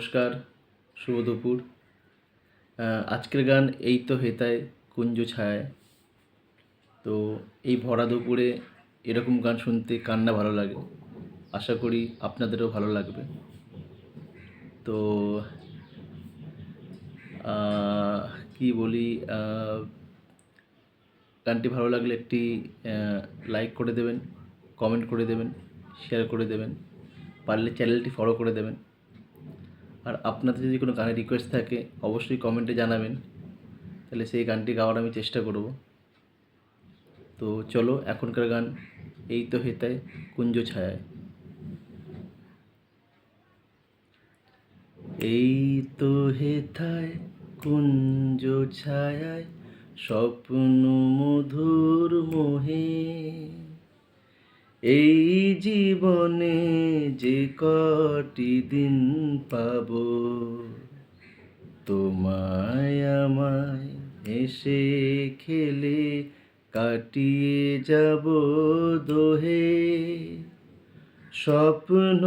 নমস্কার, শুভ দুপুর। আজকের গান এই তো হেতায় কুঞ্জ ছায়ায়। তো এই ভরা দুপুরে এরকম গান শুনতে কান্না ভালো লাগে? আশা করি আপনাদেরও ভালো লাগবে। তো কি বলি গানটি ভালো লাগলে একটি লাইক করে দেবেন কমেন্ট করে দেবেন শেয়ার করে দেবেন, পারলে চ্যানেলটি ফলো করে দেবেন। আর আপনাদের যদি কোনো গানের রিকোয়েস্ট থাকে, অবশ্যই কমেন্টে জানাবেন। তাহলে সেই গানটি গাওয়ার আমি চেষ্টা করব। তো চলো, এখনকার গান এই তো হেতায় কুঞ্জ ছায়ায়। এই তো হেথায় কুঞ্জ ছায়ায়, স্বপ্ন মধুর মোহে। এই জীবনে যে কটি দিন পাব? তোমায় আমায় এসে খেলে কাটিয়ে যাব দোহে। স্বপ্ন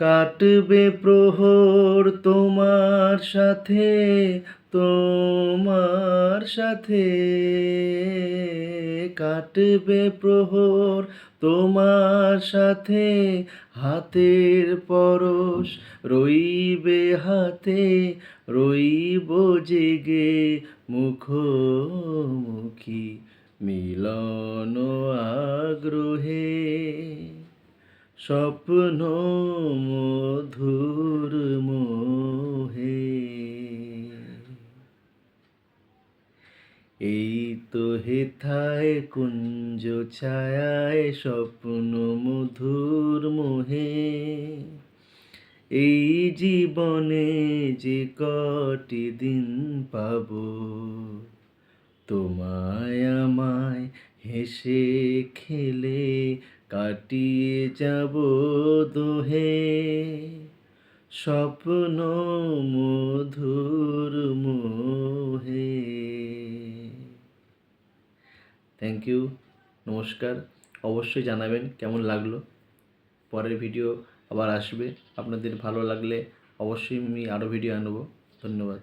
কাটবে প্রহর তোমার সাথে তোমার সাথে। কাটবে প্রহর তোমার সাথে, হাতের পরশ রইবে হাতে, রইব জেগে মুখোমুখি। মিলন আগ্রহে স্বপ্ন মধুর মোহে। এই তো হেথায় কুঞ্জ ছায়ায় স্বপ্ন মধুর মোহে। এই জীবনে যে কটি দিন পাব, তোমায় আমায় হেসে খেলে কাটিয়ে যাব দোহে। স্বপ্ন মধুর মোহে। থ্যাংক ইউ নমস্কার। অবশ্যই জানাবেন কেমন লাগল। পরের ভিডিও আবার আসবে। আপনাদের ভালো লাগলে অবশ্যই আমি আরও ভিডিও আনব। ধন্যবাদ।